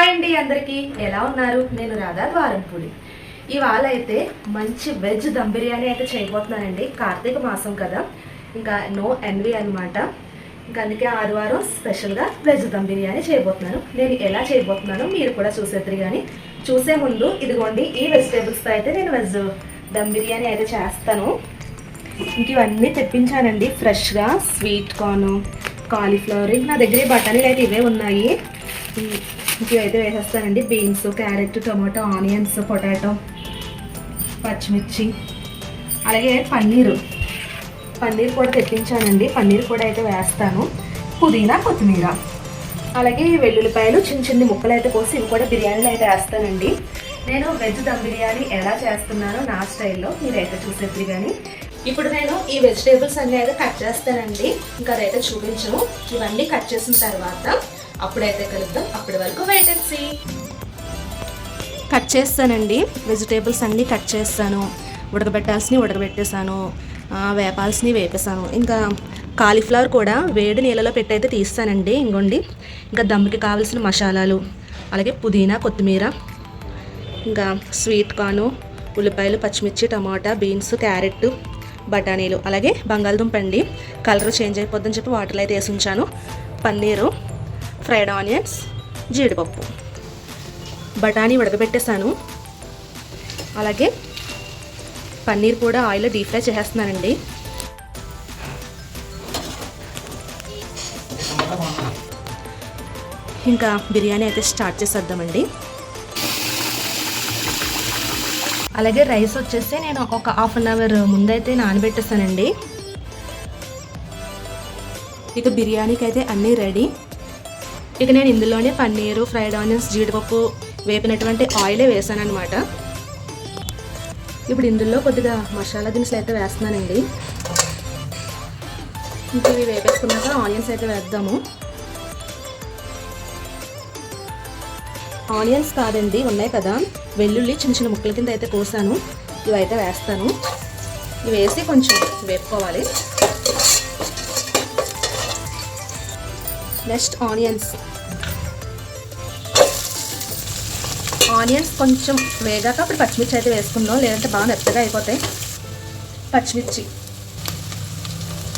Hi అండి అందరికీ. ఎలా ఉన్నారు? నేను రాధా ద్వారంపూడి. ఇవాళ అయితే మంచి వెజ్ దమ్ బిర్యానీ అయితే చేయబోతున్నానండి. కార్తీక మాసం కదా. ఇంకా నో ఎన్వి అనమాట ఇంకా అందుకే ఆదివారం స్పెషల్గా వెజ్ దమ్ బిర్యానీ చేయబోతున్నాను. నేను ఎలా చేయబోతున్నానో మీరు కూడా చూసేద్దరు కానీ చూసే ముందు ఇదిగోండి ఈ వెజిటేబుల్స్తో అయితే నేను వెజ్ దమ్ బిర్యానీ అయితే చేస్తాను. ఇంక ఇవన్నీ తెప్పించానండి. ఫ్రెష్గా స్వీట్ కార్న్ కాలీఫ్లవర్ నా దగ్గర బటానీలు బఠానీలు అయితే ఇవే ఉన్నాయి. ఇవైతే వేసేస్తానండి. Beans carrot tomato onions potato పచ్చిమిర్చి అలాగే పన్నీరు. పన్నీర్ కూడా తెప్పించానండి. పన్నీర్ కూడా అయితే వేస్తాను. పుదీనా కొత్తిమీర. అలాగే వెల్లుల్లిపాయలు చిన్న చిన్న ముక్కలు అయితే కోసి ఇవి కూడా బిర్యానీలో అయితే వేస్తానండి. నేను వెజ్ దమ్ బిర్యానీ ఎలా చేస్తున్నానో నా స్టైల్లో మీరైతే చూసేది కానీ ఇప్పుడు నేను ఈ వెజిటేబుల్స్ అన్నీ అయితే కట్ చేస్తానండి. ఇంకా అదైతే చూపించను. ఇవన్నీ కట్ చేసిన తర్వాత అప్పుడైతే కలుద్దాం. అప్పటి వరకు వెయిట్ అండ్ సీ కట్ చేస్తానండి. వెజిటేబుల్స్ అన్నీ కట్ చేస్తాను. ఉడకబెట్టాల్సినవి ఉడకబెట్టేసాను వేపాల్సినవి వేపేసాను ఇంకా కాలీఫ్లవర్ కూడా వేడి నీళ్ళలో పెట్టి అయితే తీస్తానండి. ఇంకోండి ఇంకా దమ్ముకి కావాల్సిన మసాలాలు. అలాగే పుదీనా కొత్తిమీర. ఇంకా స్వీట్ కార్ను ఉల్లిపాయలు పచ్చిమిర్చి టమాటా బీన్స్ క్యారెట్ బఠానీలు. అలాగే బంగాళదుంప అండి. కలర్ చేంజ్ అయిపోద్దని చెప్పి వాటర్లో అయితే వేసి ఉంచాను. పన్నీరు. ఫ్రైడ్ ఆనియన్స్ జీడిపప్పు. బఠానీ ఉడకబెట్టేసాను అలాగే పన్నీర్ కూడా ఆయిల్లో డీప్ ఫ్రై చేసేస్తున్నానండి. ఇంకా బిర్యానీ అయితే స్టార్ట్ చేసేద్దామండి. అలాగే రైస్ వచ్చేసి నేను ఒక హాఫ్ అన్ అవర్ ముందైతే నానబెట్టేసానండి ఇక బిర్యానీకి అయితే అన్నీ రెడీ. ఇక నేను ఇందులోనే పన్నీరు ఫ్రైడ్ ఆనియన్స్ జీడిపప్పు వేపినటువంటి ఆయిలే వేసాను అనమాట ఇప్పుడు ఇందులో కొద్దిగా మసాలా దినుసులు అయితే వేస్తున్నానండి. ఇంకా ఇవి వేపేసుకున్నాక ఆనియన్స్ అయితే వేద్దాము. ఆనియన్స్ కాదండి ఉన్నాయి కదా. వెల్లుల్లి చిన్న చిన్న ముక్కల కింద అయితే కోసాను. ఇవైతే వేస్తాను. ఇవి వేసి కొంచెం వేపుకోవాలి. Next onions. ఆనియన్స్ కొంచెం వేగాక అప్పుడు పచ్చిమిర్చి అయితే వేసుకుందాం. లేదంటే బాగా మెత్తగా అయిపోతాయి. పచ్చిమిర్చి.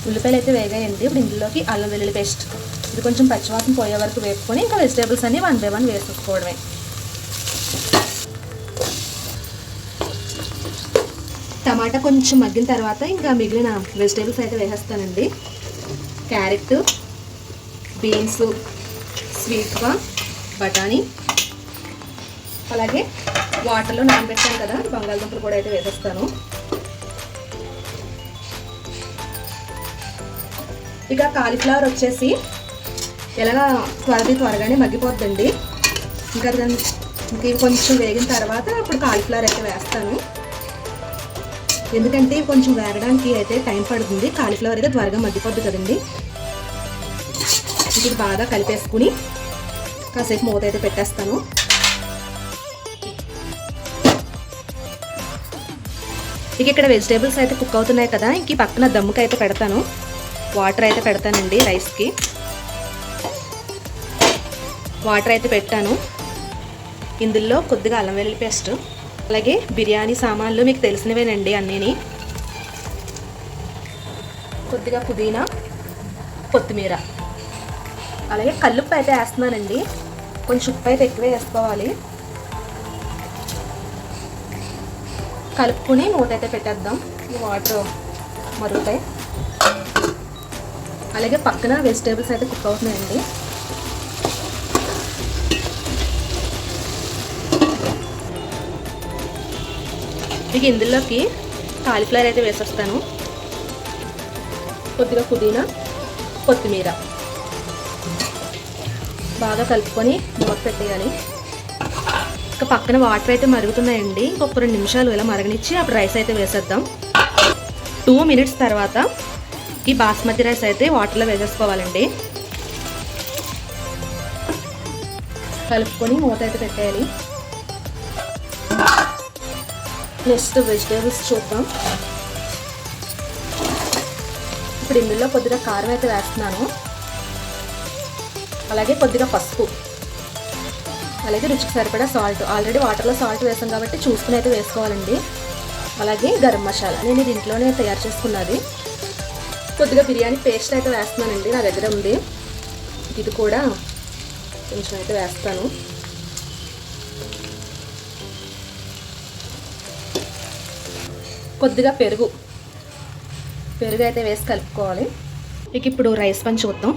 ఉల్లిపాయలు అయితే వేగాయండి. ఇప్పుడు ఇందులోకి అల్లం వెల్లుల్లి పేస్ట్. ఇది కొంచెం పచ్చివాసన పోయే వరకు వేపుకొని ఇంకా వెజిటేబుల్స్ అన్ని వన్ బై వన్ వేసుకోవడమే టమాటా కొంచెం మగ్గిన తర్వాత ఇంకా మిగిలిన వెజిటేబుల్స్ అయితే వేసేస్తానండి. క్యారెట్ బీన్స్ స్వీట్ కార్న్ బఠానీ అలాగే వాటర్లో నానబెట్టాను కదా బంగాళదుంపలు కూడా అయితే వేసేస్తాను. ఇక కాలీఫ్లవర్ వచ్చేసి ఎలాగా త్వరది త్వరగానే మగ్గిపోద్దండి. ఇంకా దాన్ని ఇంక ఇవి కొంచెం వేగిన తర్వాత అప్పుడు కాలీఫ్లవర్ అయితే వేస్తాను. ఎందుకంటే కొంచెం వేగడానికి అయితే టైం పడుతుంది కాలీఫ్లవర్ అయితే త్వరగా మగ్గిపోద్ది కదండి. ఇది బాగా కలిపేసుకుని కాసేపు మూత అయితే పెట్టేస్తాను. ఇక ఇక్కడ వెజిటేబుల్స్ అయితే కుక్ అవుతున్నాయి కదా. ఇంక ఈ పక్కన దమ్ముకి అయితే పెడతాను. వాటర్ అయితే పెడతానండి రైస్కి. వాటర్ అయితే పెట్టాను. ఇందులో కొద్దిగా అల్లం వెల్లుల్లి పేస్ట్ అలాగే బిర్యానీ సామాన్లు మీకు తెలిసినవేనండి అన్నీని. కొద్దిగా పుదీనా కొత్తిమీర అలాగే కల్లుప్పు అయితే వేస్తున్నానండి. కొంచెం ఉప్పు అయితే ఎక్కువే వేసుకోవాలి. కలుపుకుని మూతైతే పెట్టేద్దాం. ఈ వాటర్ మరుగుతాయి. అలాగే పక్కన వెజిటేబుల్స్ అయితే కుక్ అవుతున్నాయండి. ఇక ఇందులోకి కాలీఫ్లవర్ అయితే వేసేస్తాను. కొద్దిగా పుదీనా కొత్తిమీర. బాగా కలుపుకొని మూత పెట్టేయాలి. ఇంకా పక్కన వాటర్ అయితే మరుగుతున్నాయండి. ఒక రెండు నిమిషాలు ఇలా మరగనిచ్చి అప్పుడు రైస్ అయితే వేసేద్దాం. టూ మినిట్స్ తర్వాత ఈ బాస్మతి రైస్ అయితే వాటర్లో వేసేసుకోవాలండి. కలుపుకొని మూత అయితే పెట్టేయాలి. నెక్స్ట్ వెజిటేబుల్స్ చూద్దాం. ఇప్పుడు ఇందులో కొద్దిగా కారం అయితే వేస్తున్నాను. అలాగే కొద్దిగా పసుపు. అలాగే రుచికి సరిపడా సాల్ట్ ఆల్రెడీ వాటర్లో సాల్ట్ వేసాం కాబట్టి చూసుకుని అయితే వేసుకోవాలండి. అలాగే గరం మసాలా. నేను ఇది ఇంట్లోనే తయారు చేసుకున్నది. కొద్దిగా బిర్యానీ పేస్ట్ అయితే వేస్తున్నానండి నా దగ్గర ఉంది. ఇది కూడా కొంచెం అయితే వేస్తాను. కొద్దిగా పెరుగు. పెరుగు అయితే వేసి కలుపుకోవాలి. ఇక ఇప్పుడు రైస్ పని చూద్దాం.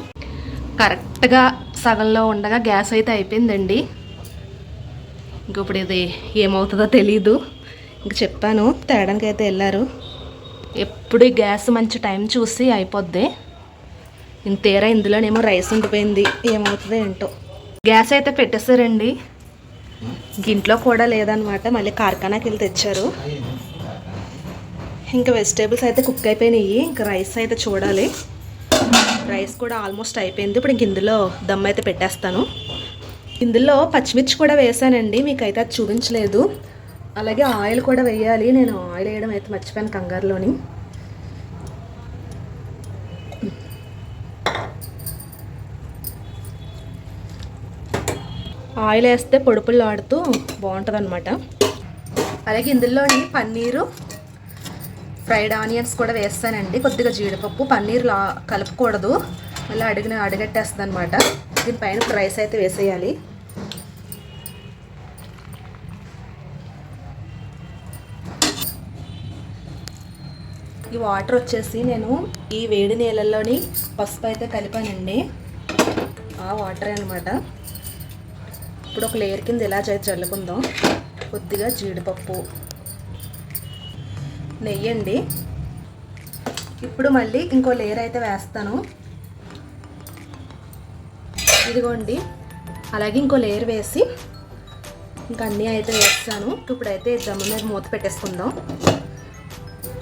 కరెక్ట్గా సగంలో ఉండగా గ్యాస్ అయితే అయిపోయిందండి. ఇంక ఇప్పుడు ఇది ఏమవుతుందో తెలీదు. ఇంక చెప్పాను తేడానికి అయితే వెళ్ళారు. ఎప్పుడు గ్యాస్ మంచి టైం చూసి అయిపోద్ది. ఇంత తీరా ఇందులోనేమో రైస్ ఉండిపోయింది. ఏమవుతుందో ఏంటో. గ్యాస్ అయితే పెట్టేశారండి. ఇంట్లో కూడా లేదనమాట మళ్ళీ కార్ఖానాకి వెళ్ళి తెచ్చారు. ఇంకా వెజిటేబుల్స్ అయితే కుక్ అయిపోయినాయి. ఇంకా రైస్ అయితే చూడాలి. రైస్ కూడా ఆల్మోస్ట్ అయిపోయింది. ఇప్పుడు ఇంక ఇందులో దమ్ అయితే పెట్టేస్తాను. ఇందులో పచ్చిమిర్చి కూడా వేసానండి మీకైతే అది చూపించలేదు. అలాగే ఆయిల్ కూడా వేయాలి నేను ఆయిల్ వేయడం అయితే మర్చిపోయాను కంగారులోని. ఆయిల్ వేస్తే పొడుపులు ఆడుతూ బాగుంటుంది అనమాట అలాగే ఇందులోని పన్నీరు ఫ్రైడ్ ఆనియన్స్ కూడా వేస్తానండి. కొద్దిగా జీడిపప్పు పన్నీర్ లా కలుపుకూడదు. మళ్ళీ అడిగిన అడిగట్టేస్తుంది అనమాట దీనిపైన రైస్ అయితే వేసేయాలి. ఈ వాటర్ వచ్చేసి నేను ఈ వేడి నీళ్ళల్లోని పసుపు అయితే కలిపానండి. ఆ వాటర్ అనమాట ఇప్పుడు ఒక లేయర్ కింద ఇలా చేసి చల్లుకుందాం. కొద్దిగా జీడిపప్పు. నెయ్యి అండి ఇప్పుడు మళ్ళీ ఇంకో లేయర్ అయితే వేస్తాను. ఇదిగోండి. అలాగే ఇంకో లేయర్ వేసి ఇంకా అన్నీ అయితే వేస్తాను. ఇప్పుడైతే దమ్మ మీద మూత పెట్టేసుకుందాం.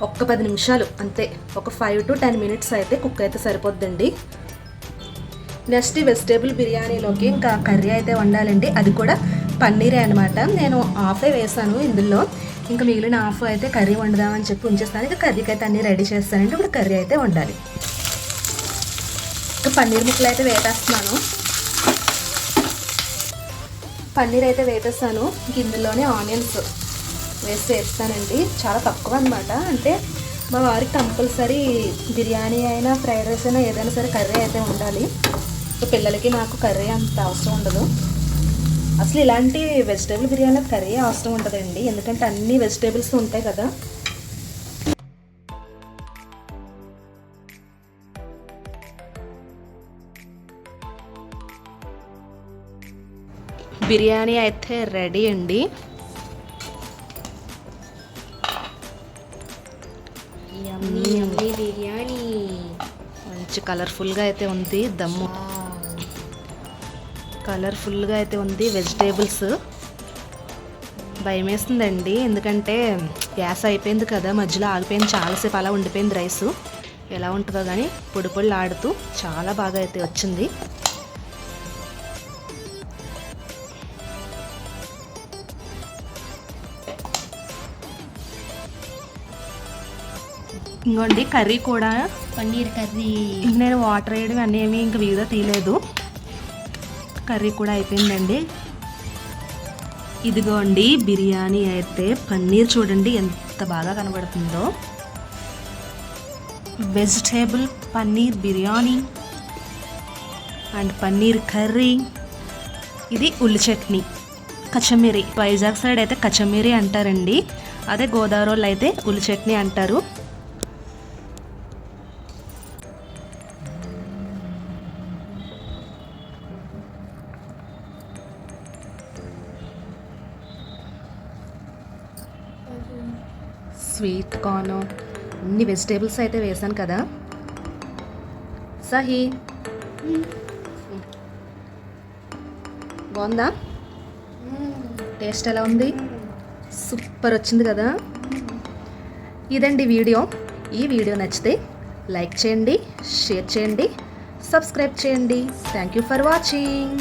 ఒక్క పది నిమిషాలు అంతే. ఒక ఫైవ్ టు టెన్ మినిట్స్ అయితే కుక్ అయితే సరిపోద్దండి. నెక్స్ట్ వెజిటేబుల్ బిర్యానీలోకి ఇంకా కర్రీ అయితే వండాలండి. అది కూడా పన్నీరే అనమాట నేను ఆఫే వేసాను ఇందులో. ఇంకా మిగిలిన ఆఫ్ అయితే కర్రీ వండుదామని చెప్పి ఉంచేస్తాను. ఇంకా కర్రీకి అయితే అన్నీ రెడీ చేస్తానండి. ఇప్పుడు కర్రీ అయితే వండాలి. ఇంకా పన్నీర్ ముక్కలు అయితే వేటేస్తున్నాను పన్నీర్ అయితే వేపేస్తాను. గిన్నెలోనే ఆనియన్స్ వేసి వేస్తానండి చాలా తక్కువ అనమాట అంటే మా వారికి కంపల్సరీ బిర్యానీ అయినా ఫ్రైడ్ రైస్ అయినా ఏదైనా సరే కర్రీ అయితే ఉండాలి. సో పిల్లలకి నాకు కర్రీ అంత అవసరం ఉండదు. అసలు ఇలాంటి వెజిటేబుల్ బిర్యానీ కర్రీ అవసరం ఉండదండి. ఎందుకంటే అన్ని వెజిటేబుల్స్ ఉంటాయి కదా. బిర్యానీ అయితే రెడీ అండి. బిర్యానీ. మంచి కలర్ఫుల్గా అయితే ఉంది దమ్ము. కలర్ఫుల్గా అయితే ఉంది వెజిటేబుల్స్. భయం వేస్తుందండి ఎందుకంటే గ్యాస్ అయిపోయింది కదా మధ్యలో ఆగిపోయింది చాలాసేపు అలా ఉండిపోయింది రైస్. ఎలా ఉంటుందో కానీ పొడి పొడి ఆడుతూ చాలా బాగా అయితే వచ్చింది. ఇంకోండి కర్రీ కూడా పన్నీర్ కర్రీ. నేను వాటర్ వేయడం అన్నీ ఏమీ ఇంక వీడియో తీయలేదు. కర్రీ కూడా అయిపోయిందండి. ఇదిగోండి బిర్యానీ అయితే పన్నీర్ చూడండి ఎంత బాగా కనబడుతుందో. Vegetable paneer biryani and paneer curry. ఇది ఉల్లి చట్నీ. కచమిరి. వైజాగ్ సైడ్ అయితే కచమిరి అంటారండి. అదే గోదావరిలో అయితే ఉల్లి చట్నీ అంటారు. స్వీట్ కార్న్ అన్ని వెజిటేబుల్స్ అయితే వేసాను కదా. సహీ. బాగుందా? టేస్ట్ ఎలా ఉంది? సూపర్ వచ్చింది కదా. ఇదండి వీడియో. ఈ వీడియో నచ్చితే లైక్ చేయండి షేర్ చేయండి సబ్స్క్రైబ్ చేయండి. Thank you for watching